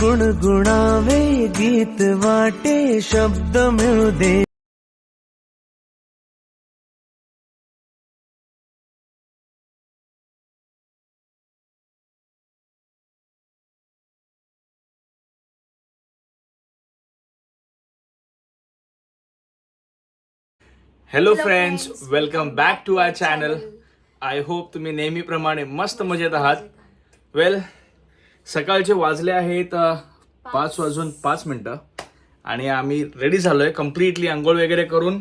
गुणगुणावे गीत वाटे शब्द मिळू दे hello friends welcome back to I channel I hope तुम्ही नेहमीप्रमाणे मस्त मजेत आहात. वेल सकाळचे वाजले आहेत पाच. वाजून पाच मिनटं. आणि आम्ही रेडी झालोय कम्प्लिटली आंघोळ वगैरे करून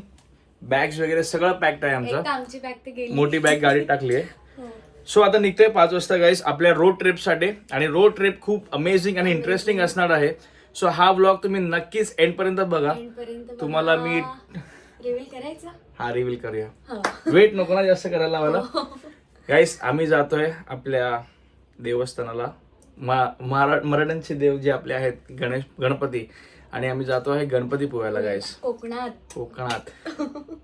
बॅग्स वगैरे सगळं पॅक्ड आहे आमचं. मोठी बॅग गाडीत टाकली आहे. हो. सो आता निघतोय पाच वाजता गाईस आपल्या रोड ट्रिपसाठी आणि रोड ट्रिप खूप अमेझिंग आणि इंटरेस्टिंग असणार आहे. सो हा ब्लॉग तुम्ही नक्कीच एंड पर्यंत बघा. तुम्हाला मी हा रिव्हील करूया. हो. वेट नको ना जास्त करायला मला गाईस आम्ही जातोय आपल्या देवस्थानाला. मा- महारा मराठ्यांचे देव जे आपले आहेत गणेश गणपती आणि आम्ही जातो आहे गणपती पोहायला गाईस कोकणात. कोकणात.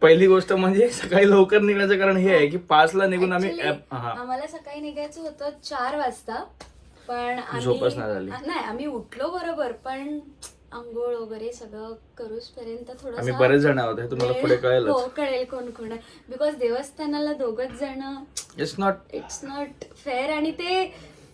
पहिली गोष्ट म्हणजे सकाळी लवकर निघण्याचं कारण हे आहे की पाचला निघून आम्ही ऍप- हा. आम्हाला सकाळी निघायचं होतं चार वाजता पण आम्ही झोपच नाही झाली. नाही आम्ही उठलो बरोबर पण आंघोळ वगैरे सगळं करूच पर्यंत आम्ही बरेच जण आहोत हे तुम्हाला पुढे हो कळेलच. कळेल कोण कोण बिकॉज देवस्थानाला दोघच जण it's not it's not fair आणि ते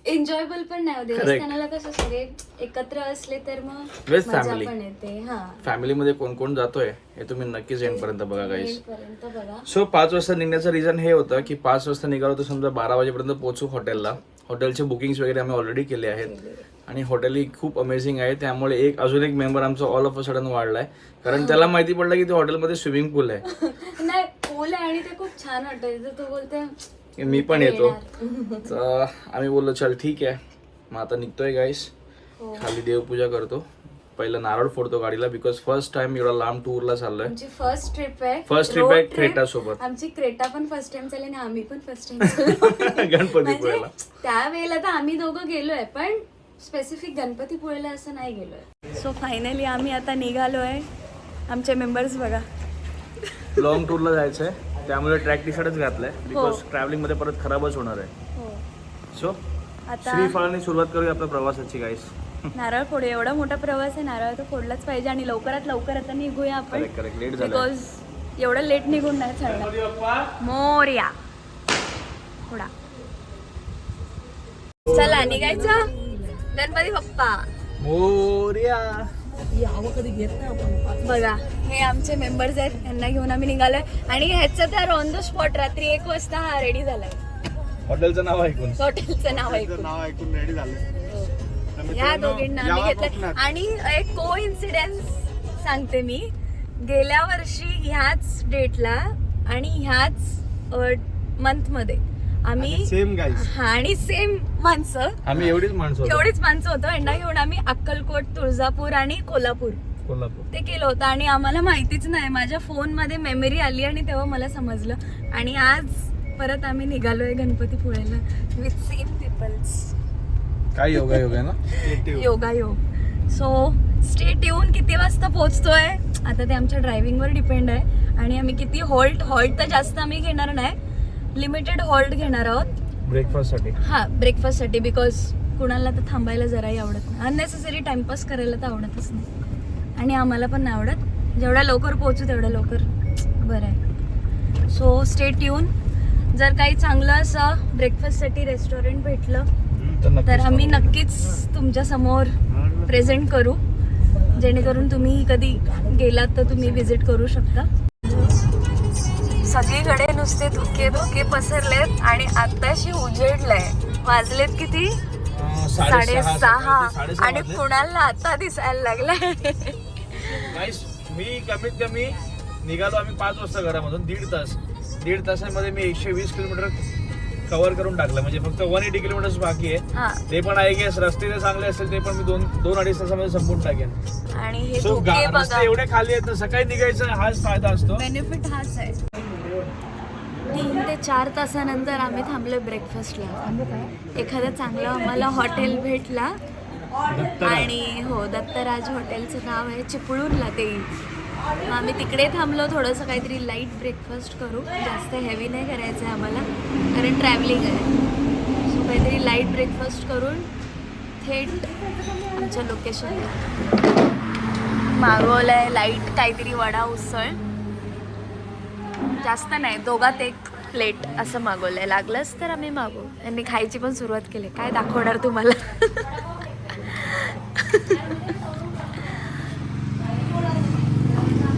एन्जॉयबल पण नाही. देवस्थानाला कसं सगळे एकत्र असले तर मग With मजा family. पण येते. हा. फॅमिलीमध्ये कोण कोण जातोय हे तुम्ही नक्कीच एंड पर्यंत बघा गाईस पर्यंत बघा. सो पाच वाजता निघण्याचं रिझन हे होतं की पाच वाजता निघालो तर समजा बारा वाजेपर्यंत पोहोचू हॉटेलला हॉटेलचे बुकिंग्स वगैरे आम्ही ऑलरेडी केले आहेत. आणि हॉटेल ही खूप अमेझिंग आहे. त्यामुळे एक अजून एक मेंबर आमचा ऑल ऑफ अ सडन वाढलाय. कारण त्याला माहिती पडलं की ते हॉटेलमध्ये स्विमिंग पूल आहे. नाही पूल आहे आणि ते खूप छान वाटतं. तर तो बोलते मी पण येतो. तर आम्ही बोललो चल ठीक आहे. मग आता निघतोय गाईस हो. खाली देवपूजा करतो. पहिलं नारळ फोडतो गाडीला बिकॉज फर्स्ट टाइम एवढा लांब टूरला चाललोय. आमची फर्स्ट ट्रिप आहे. Trip Road आहे. क्रेटा सोबत. आमची क्रेटा पण फर्स्ट टाइम चालली आणि आम्ही पण फर्स्ट टाइम गणपती पुळ्याला त्यावेळेला तर आम्ही दोघं गेलोय पण स्पेसिफिक गणपतीपुळेला असं नाही गेलोय. सो फायनली आम्ही आता निघालोय. आमचे मेंबर्स बघा. लॉंग टूरला जायचंय. त्यामुळे ट्रॅक टी शर्टच घातलंय. बिकॉज ट्रॅव्हलिंगमध्ये परत खराबच होणार आहे. हो. सो आता श्रीफळाने सुरुवात करूया आपल्या प्रवासाची गाईस नारळ फोडू. एवढा मोठा प्रवास आहे नारळ तर फोडलाच पाहिजे आणि लवकरात लवकर आता निघूया आपण. बिकॉज एवढं लेट निघून नाही चालणार. मोर्या थोडा चला निघायचं? गणपती बाप्पा. मोर्या. बघा हे आमचे मेंबर्स आहेत यांना घेऊन आम्ही निघालोय. आणि ह्याचं तर ऑन द स्पॉट रात्री एक वाजता हा रेडी झालाय. हॉटेलचं नाव ऐकून. हॉटेलचं नाव ऐकून. नाव ऐकून रेडी झाले. या दोघींना आम्ही घेतलंय. आणि एक को इन्सिडेन्स सांगते मी. गेल्या वर्षी ह्याच डेटला आणि ह्याच मंथमध्ये आम्ही सेम हा आणि सेम माणसं. आम्ही एवढीच माणसं होतो. एवढीच माणसं होतो. यांना घेऊन आम्ही अक्कलकोट तुळजापूर आणि कोल्हापूर. कोल्हापूर. ते केलं होतं आणि आम्हाला माहितीच नाही. माझ्या फोनमध्ये मेमरी आली आणि तेव्हा मला समजलं. आणि आज परत आम्ही निघालोय गणपतीपुळेला विथ सेम पीपल्स काय योगा योगा ना? योगा योग. सो स्टेट येऊन किती वाजता पोहोचतोय? आता ते आमच्या ड्रायव्हिंगवर डिपेंड आहे. आणि आम्ही किती हॉल्ट हॉल्ट तर जास्त आम्ही घेणार नाही. लिमिटेड हॉल्ट घेणार आहोत. ब्रेकफास्टसाठी. हा ब्रेकफास्टसाठी बिकॉज कुणाला तर थांबायला जराही आवडत नाही. अननेसेसरी टाइमपास करायला तर आवडतच नाही. आणि आम्हाला पण नाही आवडत. जेवढ्या लवकर पोहोचू तेवढ्या लवकर. बरं आहे. सो स्टेट येऊन जर काही चांगलं असं ब्रेकफास्टसाठी रेस्टॉरंट भेटलं तर आम्ही नक्कीच तुमच्यासमोर प्रेझेंट करू. जेणेकरून तुम्ही कधी गेलात तर तुम्ही विजिट करू शकता. सगळीकडे नुसते धुके धुके पसरलेत आणि आताशी उजेडलंय. वाजलेत किती? साडेसहा आणि कुणाला आता दिसायला लागलाय? मी कमीत कमी निघालो आम्ही पाच वाजता घरामधून दीड तास. दीड तासामध्ये मी एकशे वीस किलोमीटर कव्हर करून टाकलं. म्हणजे फक्त वन एटी किलोमीटर बाकी आहे. हा. ते पण आहे गेस रस्ते जर चांगले असेल ते पण मी दोन दोन अडीच तासामध्ये संपून टाकेन. आणि हे एवढे खाली आहेत ना सकाळी निघायचा हाच फायदा असतो. बेनिफिट हाच आहे. तीन ते चार तासानंतर आम्ही थांबलो ब्रेकफास्टला एखादं चांगलं आम्हाला हॉटेल भेटला. आणि हो दत्तराज हॉटेलचं नाव आहे चिपळूणला ते. मग आम्ही तिकडे थांबलो थोडंसं काहीतरी लाइट ब्रेकफास्ट करू. जास्त हेवी नाही करायचं आहे आम्हाला कारण ट्रॅव्हलिंग आहे. सो काहीतरी लाइट ब्रेकफास्ट करून थेट आमच्या लोकेशनला मागवलंय लाइट काहीतरी वडा उसळ. जास्त नाही दोघात एक प्लेट असं मागवलंय. लागलंच तर आम्ही मागवू. यांनी खायची पण सुरुवात केली. काय दाखवणार तुम्हाला?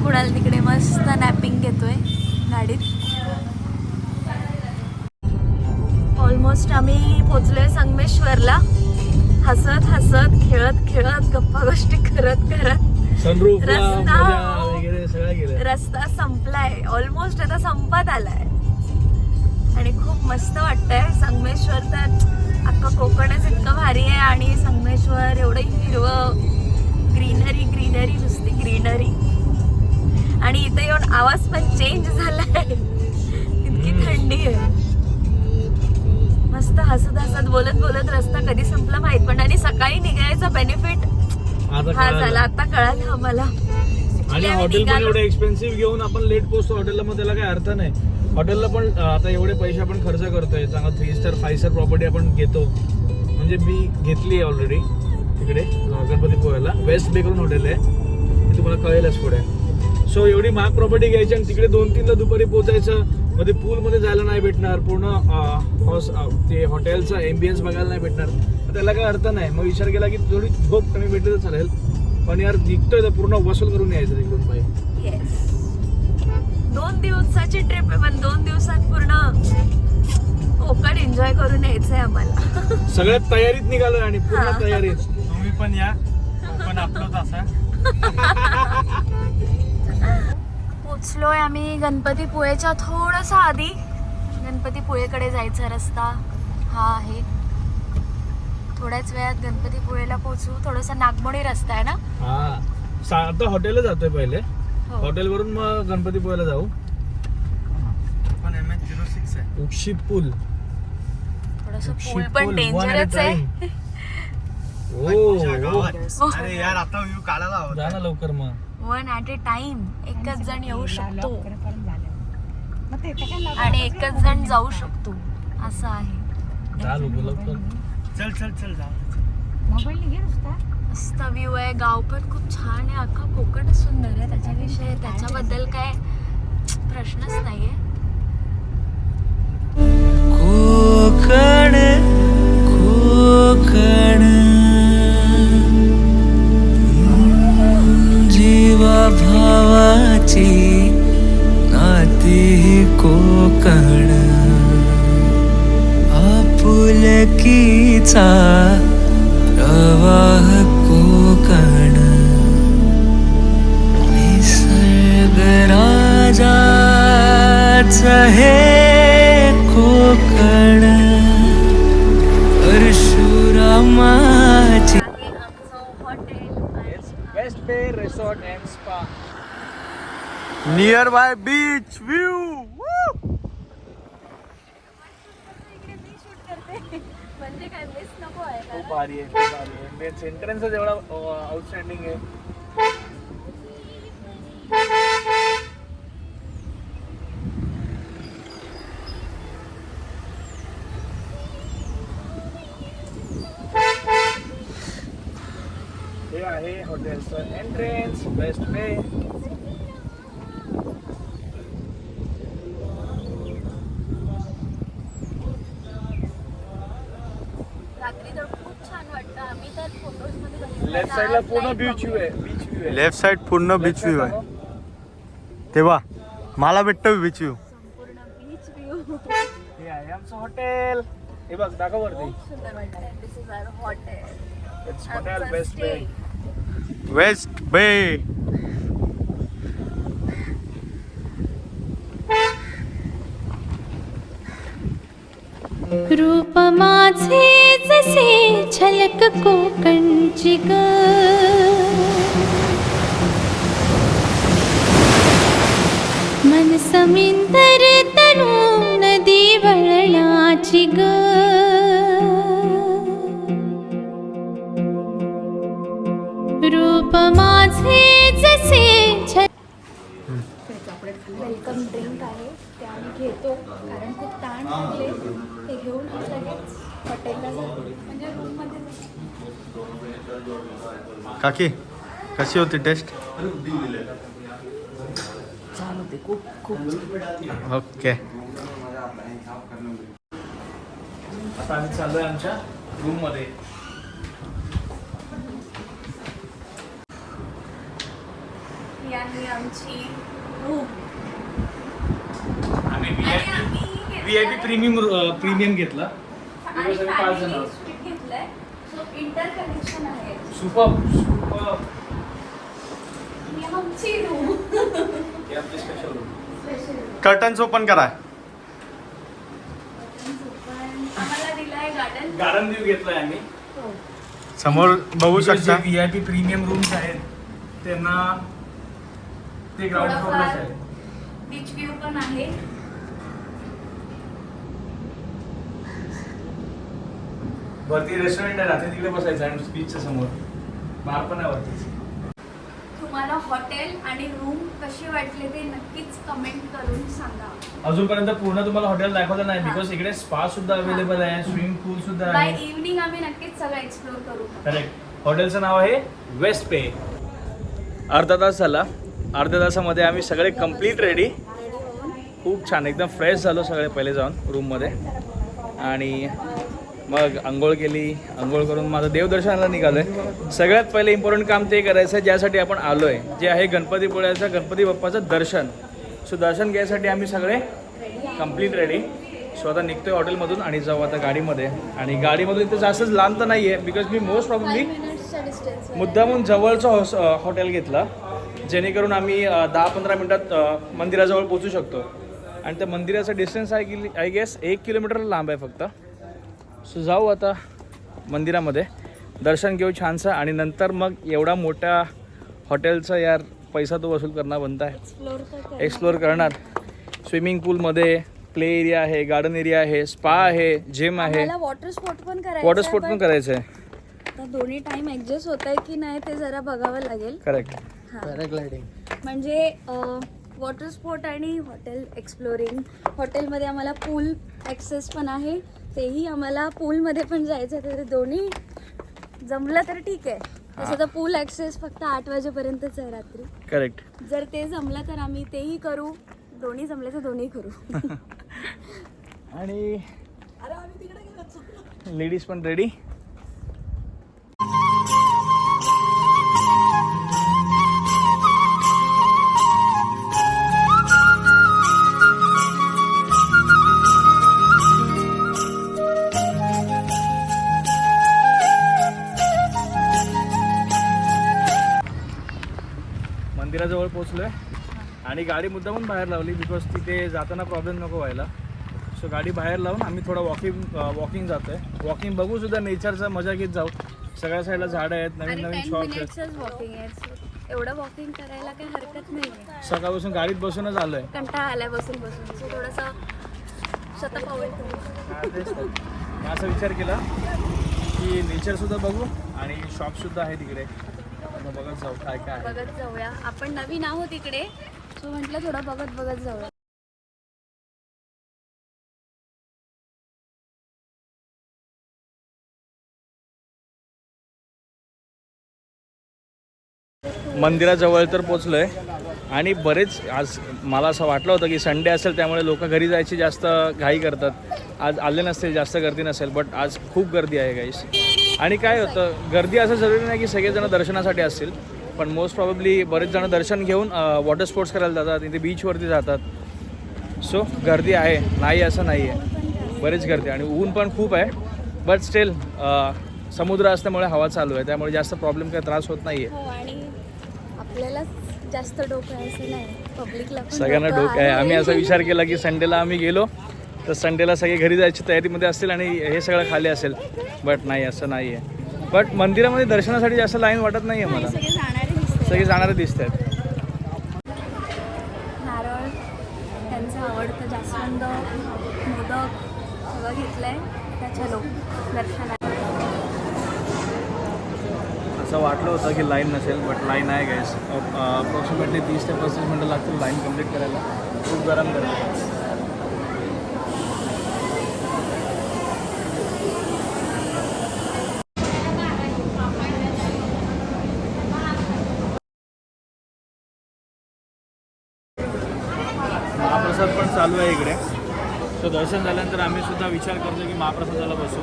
कुणाल तिकडे मस्त नॅपिंग घेतोय गाडीत. ऑलमोस्ट आम्ही पोचलोय संगमेश्वरला. हसत हसत खेळत खेळत गप्पा गोष्टी करत करत रस्ता. रस्ता संपलाय. ऑलमोस्ट आता संपत आलाय. आणि खूप मस्त वाटतंय. संगमेश्वर तर अख्खा कोकणच इतकं भारी आहे आणि संगमेश्वर एवढं हिरवं ग्रीनरी ग्रीनरी नुसती ग्रीनरी आणि इथे येऊन आवाज पण चेंज झालाय. इतकी थंडी आहे. मस्त हसत हसत बोलत बोलत रस्ता कधी संपला माहीत पण आणि सकाळी निघायचा बेनिफिट हा. झाला. आता कळालं आम्हाला. आणि हॉटेल पण एवढं एक्सपेन्सिव्ह घेऊन आपण लेट पोहोचतो हॉटेलला मग त्याला काही अर्थ नाही. हॉटेलला पण आता एवढे पैसे आपण खर्च करतोय चांगला three star five star property आपण घेतो. म्हणजे मी घेतली आहे ऑलरेडी तिकडे गणपती पोहायला. वेस्ट बे करून हॉटेल आहे तुम्हाला कळेलच पुढे. सो एवढी महाग प्रॉपर्टी घ्यायची आणि तिकडे दोन तीनदा दुपारी पोहोचायचं ते पूलमध्ये जायला नाही भेटणार पूर्ण ते हॉटेलचा एम्बियन्स बघायला नाही भेटणार. त्याला काही अर्थ नाही. मग विचार केला की थोडी झोप कमी भेटली तर चालेल. पण यार निघतोय तर पूर्ण वसूल करून यायचं तिकडून येस दोन दिवसाची ट्रिप आहे पण दोन दिवसात पूर्ण कोकण एन्जॉय करून यायचंय आम्हाला. सगळ्यात तयारीत निघालोय आणि पूर्ण. तयारीत. तुम्ही पण या. कोकण आपलंच असा. पोचलोय आम्ही गणपतीपुळेच्या थोडंसं आधी. गणपतीपुळेकडे जायचा रस्ता हा आहे. थोड्याच वेळात गणपतीपुळेला पोचू थोडासा नागमोडी रस्ता आहे ना? हा. आता हॉटेलला जातोय पहिले. हो. हॉटेलवरून मग गणपती पोहायला जाऊ. पण एम एच झिरो सिक्स आहे. उक्षी पूल. थोडस उक्षी पूल पण डेंजरच आहे. ओ. अरे यार आता व्ह्यू काढायला हवा जा ना लवकर मग. वन ॲट ए टाइम एकच जण येऊ शकतो. आणि एकच जण जाऊ शकतो. असं आहे. जा लवकर. चल चल चल जा मस्त व्ह्यू आहे गाव पण खूप छान आहे अख्खा कोकणच सुंदर आहे त्याच्याविषयी त्याच्याबद्दल काय प्रश्नच नाहीये. कोकण कोकण. जीवा भावाची नाती कोकण. आपुलकीचा प्रवाह कोकण. निसर्ग राजाच हे कोकण. परशुरामाची आहे आमचं hotel West Bay resort and spa near by beach view म्हणजे काय मिस नको आहे खूप भारी आहे खूप भारी आहे. एंट्रन्सच एवढा आउटस्टँडिंग आहे. हे आहे हॉटेलचं एंट्रन्स बेस्ट वे रात्री तर खूप छान वाटतं आम्ही तर फोटोजमध्ये बघितलं लेफ्ट साईडला पूर्ण बीच व्ह्यू बघून. आहे. बीच व्ह्यू आहे. लेफ्ट साइड पूर्ण बीच व्ह्यू आहे. तेव्हा मला भेटतो बीच व्ह्यू संपूर्ण बीच व्ह्यू हे आहे आमचं हॉटेल हे बघ दाखव वरती. खूप सुंदर वाटतं this is our hotel it's hotel West Bay West Bay रूप माझे जसे झलक कोकणची ग मन समिंदर तनु नदी वळणाची ग रूप माझे जसे झल वेलकम ड्रिंक आहे ते आम्ही घेतो कारण खूप ताण लागले ते घेऊन लगेच हॉटेलला जाते म्हणजे रूममध्ये काकी कशी होती टेस्ट? छान होते खूप खूप ओके. आता आम्ही चाललोय आमच्या रूममध्ये ही आहे आमची रूम आम्ही V I P premium premium घेतला. आणि सगळे पाच जण family आहोत. suite घेतलंय. सो इंटर कनेक्शन आहे. सुपर सुपर ही आमची रूम हे आपली special room special curtains open करा. आम्हाला दिलाय गार्डन गार्डन व्ह्यू घेतलाय आम्ही. समोर बघू शकता. V I P premium rooms आहेत त्यांना ते ग्राउंड थोडाफार आहे. बीच व्ह्यू पण आहे. वरती रेस्टॉरंट आहे रात्री तिकडे बसायचं आणि बीचच्या समोर. बार पण आहे वरती. तुम्हाला हॉटेल आणि रूम कसे वाटले ते नक्कीच कमेंट करून सांगा. अजूनपर्यंत पूर्ण तुम्हाला हॉटेल दाखवलं नाही. बिकॉज इकडे स्पा सुद्धा अवेलेबल आहे स्विमिंग पूल सुद्धा बाय आहे. इव्हनिंग आम्ही नक्कीच सगळं एक्सप्लोर करू. करेक्ट हॉटेलचं नाव आहे वेस्ट पे अर्धा तास झाला अर्ध्या तासामध्ये आम्ही सगळे कंप्लीट रेडी खूप छान एकदम फ्रेश झालो सगळे पहिले जाऊन रूममध्ये आणि मग आंघोळ केली आंघोळ करून माझं देवदर्शनाला निघालो आहे सगळ्यात पहिले इम्पॉर्टंट काम ते करायचं आहे ज्यासाठी आपण आलो आहे जे आहे गणपतीपुळ्याचं गणपती बाप्पाचं दर्शन. सो दर्शन घ्यायसाठी आम्ही सगळे कंप्लीट रेडी सो आता निघतोय हॉटेलमधून आणि जाऊ आता गाडीमध्ये. आणि गाडीमधून इथं जास्तच लांब तर नाही आहे बिकॉज मी मोस्ट प्रॉब्ली मुद्दामून जवळचं हॉस हॉटेल घेतलं जेणेकरून आम्ही दहा पंधरा मिनटात मंदिराजवळ पोचू शकतो. आणि त्या मंदिराचा डिस्टन्स आहे की आय गेस एक किलोमीटर लांब आहे फक्त. सो जाऊ आता मंदिरामध्ये. दर्शन घेऊ छानसं आणि नंतर मग एवढा मोठ्या हॉटेलचा यार पैसा तो वसूल करणार बनता आहे एक्सप्लोर एक्सप्लोअर करणार. स्विमिंग पूलमध्ये प्ले एरिया आहे गार्डन एरिया आहे स्पा आहे जिम आहे. वॉटर स्पोर्ट पण करायचं वॉटर स्पोर्ट पण करायचं आहे दोन्ही टाइम ऍडजस्ट होत आहे की नाही ते जरा बघावं लागेल. करेक्ट म्हणजे वॉटर स्पोर्ट आणि हॉटेल एक्सप्लोरिंग हॉटेलमध्ये आम्हाला पूल ॲक्सेस पण आहे. तेही आम्हाला पूलमध्ये पण जायचं आहे तर दोन्ही जमलं तर ठीक आहे. तसं तर पूल ॲक्सेस फक्त आठ वाजेपर्यंतच आहे रात्री. करेक्ट जर ते जमलं तर आम्ही तेही करू. दोन्ही जमले तर दोन्ही करू. आणि लेडीज पण रेडी मंदिराजवळ पोचलोय आणि गाडी मुद्दामून बाहेर लावली बिकॉज तिथे जाताना प्रॉब्लेम नको व्हायला. सो गाडी बाहेर लावून आम्ही थोडं वॉकिंग वॉकिंग जातोय. वॉकिंग बघू सुद्धा नेचरचा मजा घेत जाऊ. सगळ्या साईडला झाडं आहेत नवीन नवीन शॉप्स आहेत. वॉकिंग आहे एवढं वॉकिंग करायला काही हरकत नाही आहे सकाळपासून गाडीत बसूनच आलोय. कंटाळा आलाय बसून बसून. थोडंसं हा, असा विचार केला की नेचर सुद्धा बघू आणि शॉप सुद्धा आहे तिकडे. बघत जाऊ काय काय आहे. बघत जाऊया. आपण नवीन आहोत इकडे. सो म्हटलं थोडं बघत बघत जाऊया. मंदिराजवळ तर पोचलोय. आणि बरेच आज मला असं वाटलं होतं की संडे असेल त्यामुळे लोक घरी जायची जास्त घाई करतात. आज आले नसतील जास्त गर्दी नसेल बट आज खूप गर्दी आहे गाईस आणि काय होतं गर्दी असं जरुरी नाही की सगळेजण दर्शनासाठी असतील पण मोस्ट प्रॉब्ली बरेच जण दर्शन घेऊन वॉटर स्पोर्ट्स करायला जातात इथे बीचवरती जातात. सो गर्दी आहे नाही असं नाही आहे बरीच गर्दी आणि ऊन पण खूप आहे. बट स्टील समुद्र असल्यामुळे हवा चालू आहे. त्यामुळे जास्त प्रॉब्लेम काही त्रास होत नाही आहे हो आणि आपल्याला जास्त डोकं आहे असं नाही. पब्लिकला पण सगळ्यांना डोकं आहे. आम्ही असा विचार केला की संडेला आम्ही गेलो. तर संडेला सगळे घरी जायची तयारीमध्ये असतील आणि हे सगळं खाली असेल. बट नाही असं नाही आहे बट मंदिरामध्ये दर्शनासाठी जास्त लाईन वाटत नाही आहे मला. सगळे जाणारे दिसते आहेत नारळ त्यांचं आवडतं जास्वंद मोदक सगळं घेतलंय. त्याच्या लोक दर्शनाला. असं वाटलं होतं की लाईन नसेल बट लाईन आहे गॅस अप्रॉक्सिमेटली तीस ते पस्तीस मिनटं लागतील लाईन कंप्लीट करायला. खूप गरम गरम चालू आहे इकडे सो दर्शन झाल्यानंतर आम्ही सुद्धा विचार करतो की महाप्रसादाला बसू.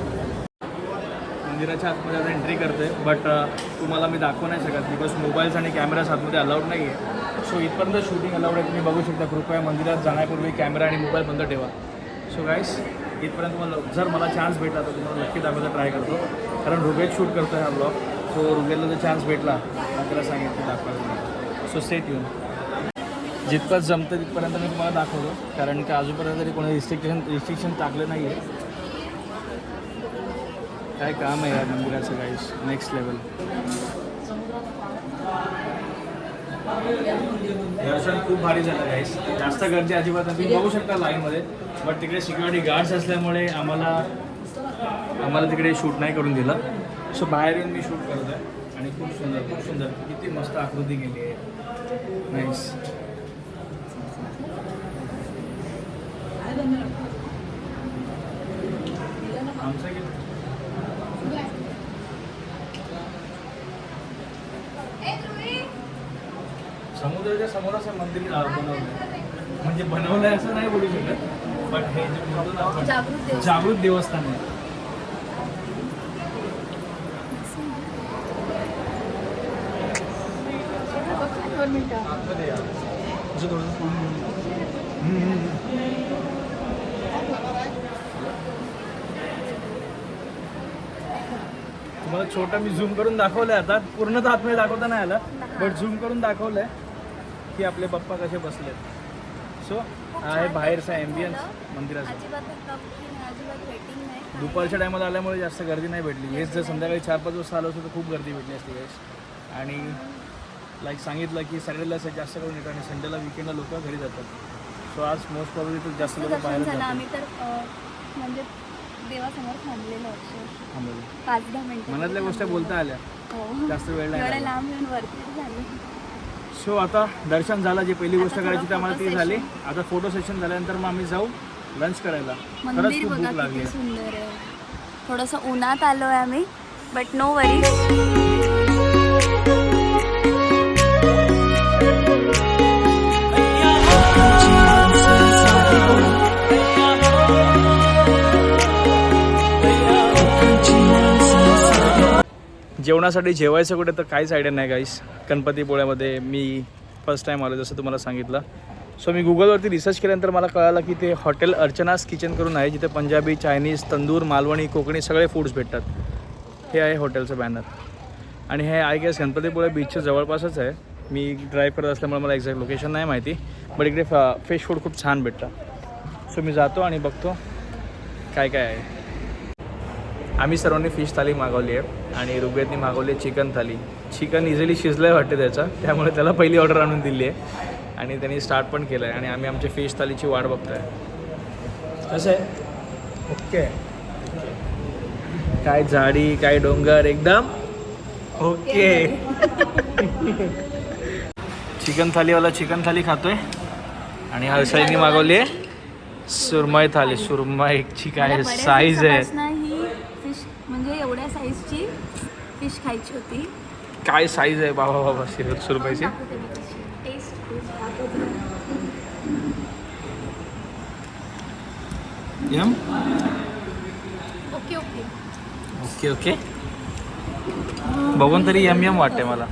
मंदिराच्या आतमध्ये आता एंट्री करते बट तुम्हाला मी दाखवू नाही शकत बिकॉज मोबाईल्स आणि कॅमेराज आतमध्ये अलाउड नाही आहे सो इथपर्यंत शूटिंग अलाउड आहे तुम्ही बघू शकता. कृपया मंदिरात जाण्यापूर्वी कॅमेरा आणि मोबाईल बंद ठेवा. सो गाईस इथपर्यंत मला जर मला चान्स भेटला तर तुम्हाला नक्की दाखवायचा ट्राय करतो. कारण रुगेत शूट करतो हा ब्लॉग सो रुगेला जर चान्स भेटला तर त्याला सांगितलं दाखवायला सो सेट येऊन जितपत जमतं तिथपर्यंत मी तुम्हाला दाखवतो कारण की अजूनपर्यंत तरी कोणी रिस्ट्रिक्शन रिस्ट्रिक्शन टाकलं नाही आहे काय काम आहे या मंदिराचं गाईस नेक्स्ट लेवल दर्शन खूप भारी झालं गाईस जास्त गर्दी अजिबात नाही. तुम्ही बघू शकता लाईनमध्ये बट तिकडे सिक्युरिटी गार्ड्स असल्यामुळे आम्हाला आम्हाला तिकडे शूट नाही करून दिलं. सो बाहेर येऊन मी शूट करत आहे आणि खूप सुंदर खूप सुंदर. किती मस्त आकृती केली आहे. नाईस आमचं किती समुद्राच्या समोरच हे मंदिर बनवलंय. म्हणजे बनवलंय असं नाही बोलू शकत बट हे जे म्हणतो ना आपण, जागृत देवस्थान. जागृत देवस्थान आहे. दोन मिनिटं आतमध्ये या. असं थोडंसं पुढून घेऊन या. तुम्हाला छोटा मी झूम करून दाखवलंय आता. पूर्ण तर आतमध्ये दाखवता नाही आला. बट झूम करून दाखवलंय की आपले बाप्पा कसे बसलेत. सो आहे बाहेरचा एम्बियन्स मंदिराचा. दुपारच्या टायमाला आल्यामुळे जास्त गर्दी नाही भेटली. हेच जर संध्याकाळी चार पाच वाजता आलो असतो तर खूप गर्दी भेटली असती वेळेस आणि लाईक सांगितलं की सॅटर्डेला जास्त करून येतात आणि संडेला विकेंडला लोक घरी जातात. सो आज मोस्ट प्रॉब्ली तर जास्त लोक बाहेर आम्ही तर म्हणजे देवासमोर थांबलेलो अक्षरशः. थांबले. पाच दहा मिनिटं मनातल्या गोष्टी बोलता आल्या. हो. जास्त वेळ नाही एवढ्या लागला. लांब येऊन वरती झाली. सो आता दर्शन झालं जी पहिली गोष्ट आता करायची ती थोडं आम्हाला ती photo झाली. आता फोटो सेशन झाल्यानंतर मग आम्ही जाऊ लंच करायला. खरंच मंदिर खूप बघा भूक लागली किती आहे. सुंदर आहे. थोडंसं उन्हात आलो आहे आम्ही बट नो वरी जेवणासाठी जेवायचं कुठे तर काहीच आयडिया नाही गाईस गणपतीपुळ्यामध्ये मी फर्स्ट टाईम आलो जसं तुम्हाला सांगितलं. सो मी गुगलवरती रिसर्च केल्यानंतर मला कळालं की ते हॉटेल अर्चनास किचन करून आहे जिथे पंजाबी चायनीज तंदूर मालवणी कोकणी सगळे फूड्स भेटतात. हे आहे हॉटेलचं बॅनर आणि हे आय गेस गणपतीपुळे बीचच्या जवळपासच आहे. मी ड्राईव्ह करत असल्यामुळे मला एक्झॅक्ट लोकेशन नाही माहिती बट इकडे uh, फिश फूड खूप छान भेटतं सो मी जातो आणि बघतो काय काय आहे. आम्ही सर्वांनी फिश थाली मागवली आहे आणि रुबेतनी मागवली आहे चिकन थाली. चिकन इझिली शिजलं आहे वाटते त्याचं. त्यामुळे त्याला पहिली ऑर्डर आणून दिली आहे. आणि त्यांनी स्टार्ट पण केलं आहे आणि आम्ही आमच्या फिश थालीची वाट बघतो आहे कसं आहे? ओके. काय झाडी काय डोंगर एकदम? ओके. चिकन थालीवाला चिकन थाली खातोय. आणि हर्षाईनी मागवली आहे. सुरमई थाली. सुरमईची काय साईज आहे ही फिश म्हणजे एवढ्या साईजची फिश खायची होती. काय साईज आहे बाबा बाबा सिर सुरमईची taste yum okay okay okay okay बघून तरी यम यम वाटते मला.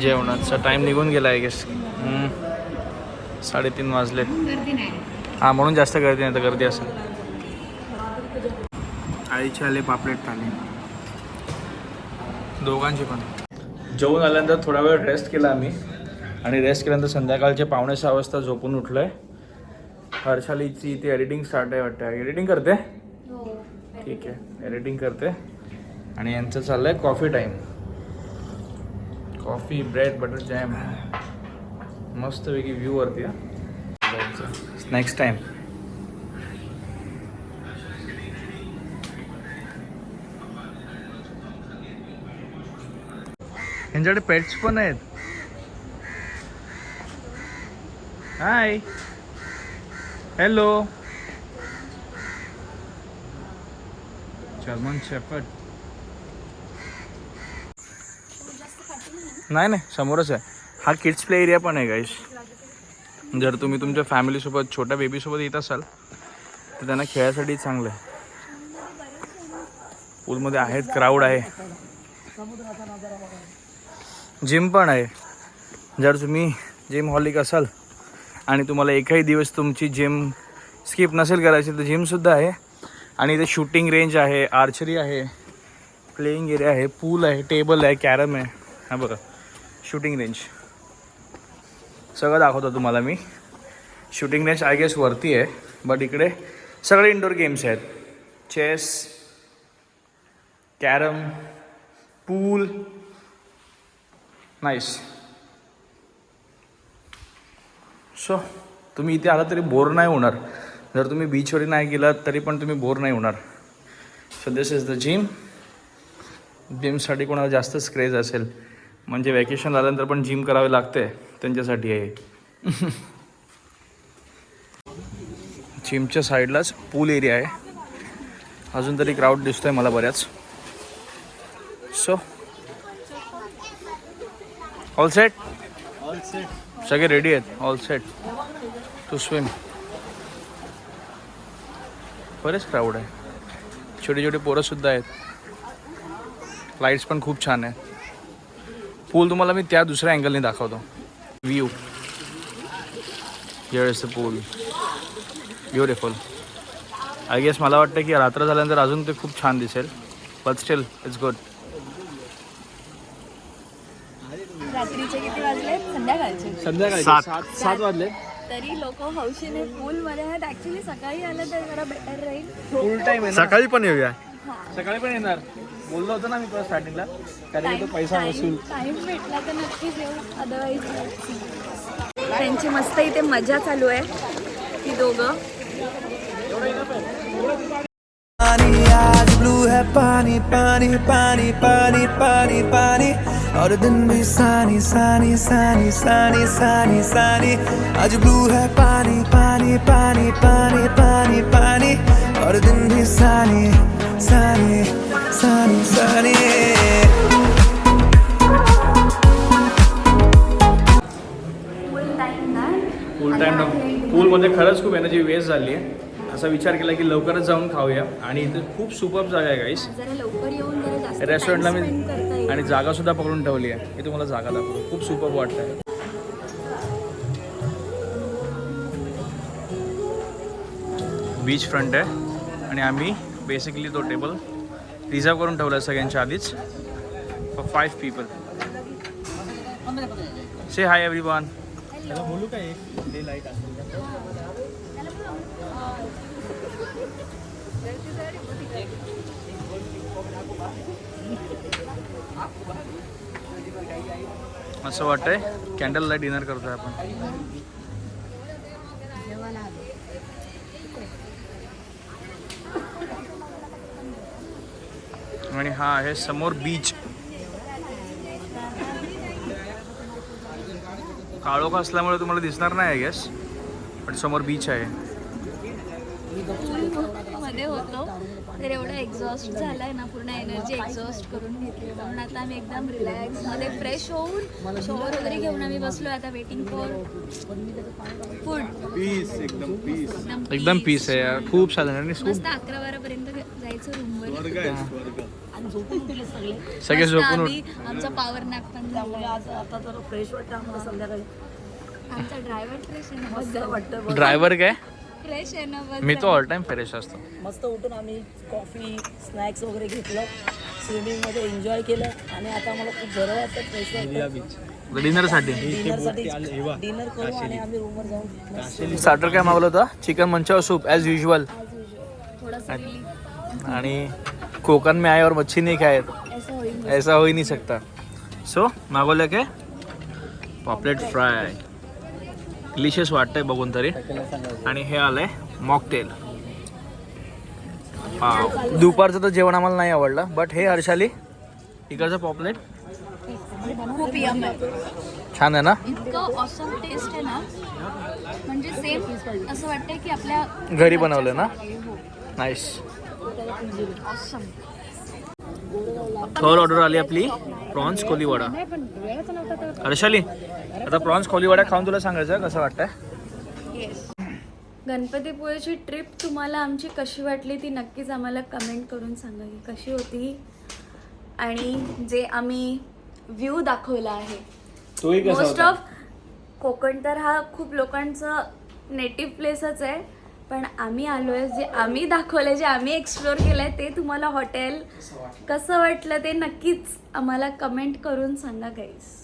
जेवणाचा टाइम निघून गेला आहे गेस साडेतीन वाजले हां म्हणून जास्त गर्दी नाही तर गर्दी असेल. आळीचे आले पापलेट थाली दोघांची पण. जेवून आल्यानंतर थोडा वेळ रेस्ट केला आम्ही. आणि रेस्ट केल्यानंतर संध्याकाळचे पावणे सहा वाजता झोपून उठलो आहे हर्षालीची ती एडिटिंग स्टार्ट आहे वाटतं. एडिटिंग करते? ठीक आहे. एडिटिंग करते. आणि यांचं चाललं आहे coffee time coffee bread butter jam मस्तपैकी व्ह्यू वरती नेक्स्ट टाईम यांच्याकडे पेट्स पण आहेत. हाय हॅलो जर्मन शेफर्ड नाही नाही समोरच आहे. हा किड्स प्ले एरिया पण आहे गाईश जर तुम्ही तुमच्या फॅमिलीसोबत छोट्या बेबीसोबत येत असाल तर त्यांना खेळायसाठी चांगलं आहे. पूलमध्ये आहेत क्राऊड आहे. जिम पण आहे. जर तुम्ही जिम हॉलिक असाल आणि तुम्हाला एकही दिवस तुमची जिम स्किप नसेल करायची तर जिमसुद्धा आहे. आणि इथे शूटिंग रेंज आहे आर्चरी आहे प्लेईंग एरिया आहे पूल आहे टेबल आहे कॅरम आहे. हा बघा शूटिंग रेंज सगळं दाखवतो तुम्हाला मी. शूटिंग रेंज आय गेस वरती आहे. बट इकडे सगळे इंडोर गेम्स आहेत. Chess carrom pool nice so तुम्ही इथे आला तरी बोर नाही होणार. जर तुम्ही बीचवर नाही गेलात तरी पण तुम्ही बोर नाही होणार. So this is the gym जिमसाठी कोणाला जास्तच क्रेज असेल. म्हणजे वॅकेशन झाल्यानंतर पण जिम करावे लागते. त्यांच्यासाठी आहे. जिमच्या साईडलाच पूल एरिया आहे. अजून तरी क्राऊड दिसतोय मला बऱ्याच. सो ऑल सेट सगळे रेडी आहेत? ऑल सेट टू स्विम बरेच क्राऊड आहे. छोटे छोटे पोरंसुद्धा आहेत. लाईट्स पण खूप छान आहे पूल तुम्हाला मी त्या दुसऱ्या अँगलने दाखवतो. View is the pool beautiful I guess मला वाटतं की रात्र झाल्यानंतर अजून ते खूप छान दिसेल. बट स्टील इट्स गुड रात्रीचे किती वाजले संध्याकाळचे. संध्याकाळी सात. सात सात वाजले तरी लोक हौशीने पूल मध्ये आहेत. ऍक्च्युली सकाळी आलं तर जरा बेटर राहील. फुल टाईम आहे ना? सकाळी पण येऊया. सकाळी पण येणार. बोललो होतो ना मी परत स्टार्टिंगला कारण की तो पैसा वसूल. टाइम भेटला तर नक्कीच येऊ. अदरवाईज त्यांची मस्त इथे मजा चालू आहे. ती दोघं. पानी आज ब्लू है पानी पानी पानी पानी पानी पानी और दिन भी सानी सानी सानी सानी सानी सानी। आज ब्लू है पानी पानी पानी पानी पानी पानी। और दिन भी सानी सानी सानी सानी। फुल टाईम पूलमध्ये खरंच खूप एनर्जी वेस्ट झाली आहे. असा विचार केला की लवकरच जाऊन खाऊया. आणि इथे खूप सुपर जागा आहे गाईस जरा लवकर येऊन जरा जास्त रेस्टॉरंटला मी. आणि जागा सुद्धा पकडून ठेवली आहे. मी तुम्हाला जागा दाखवतो. खूप सुपर वाटत आहे बीच फ्रंट आहे. आणि आम्ही बेसिकली तो टेबल रिझर्व करून ठेवला आहे सगळ्यांच्या आधीच. Four five people say hi every one असं वाटतंय. कॅन्डलला लाइट डिनर करतोय आपण. आणि हा आहे समोर बीच काळोख असल्यामुळे तुम्हाला दिसणार नाही आय गेस पण समोर बीच आहे. तर एवढं एक्झॉस्ट झालंय ना पूर्ण एनर्जी एक्झॉस्ट करून घेतली. म्हणून आता आम्ही एकदम रिलॅक्समध्ये फ्रेश होऊन शॉवर वगैरे घेऊन आम्ही बसलो आता वेटिंग फॉर फूड पीस एकदम पीस एकदम पीस आहे यार. खूप खूप मस्त अकरा बारा पर्यंत जायचं रूमवर सगळे. झोपून आमचा पॉवर नॅप पण झाला. आज आता तर फ्रेश वाटतं आम्हाला संध्याकाळी. आमचा ड्रायव्हर फ्रेश आहे ड्रायव्हर काय? फ्रेश आहे ना बस मी तो ऑल टाइम फ्रेश असतो. मस्त उठून आम्ही कॉफी स्नॅक्स वगैरे घेतलं स्विमिंगमध्ये एन्जॉय केलं आणि आता मला खूप बरं वाटतं फ्रेश वाटतं. डिनरसाठी डिनरसाठी डिनर करू आणि आम्ही रूमवर जाऊन स्टार्टर काय मागवलं होतं? Chicken manchow soup as usual आणि कोकण में आए और मच्छी नहीं खाए होईल ऐसा हो ही नहीं सकता. सो मागवलं काय? पॉपलेट फ्राय डिलिशियस वाटतंय बघून तरी. आणि हे आलंय मॉकटेल. दुपारचं तर जेवण आम्हाला नाही आवडलं बट हे हर्षाली इकडचं पॉपलेट. खूप छान आहे ना? इतकं ऑसम टेस्ट आहे ना. म्हणजे सेम असं वाटतंय की आपल्या घरी बनवलं ना? नाईस ऑसम थर्ड ऑर्डर आली आपली. प्रॉन्स कोली वडा हर्षाली आता प्रॉन्स कोली वडा खाऊन तुला सांगायचं कसं वाटतंय? गणपतीपुळेची ट्रिप तुम्हाला आमची कशी वाटली ती नक्कीच आम्हाला कमेंट करून सांगा की कशी होती. आणि जे आम्ही व्ह्यू दाखवला आहे. मोस्ट ऑफ कोकण तर हा खूप लोकांचं नेटिव्ह प्लेसच आहे. पण आम्ही आलो आहे जे आम्ही दाखवलं जे आम्ही एक्सप्लोअर केलं आहे ते तुम्हाला हॉटेल कसं वाटलं? ते नक्कीच आम्हाला कमेंट करून सांगा गाईस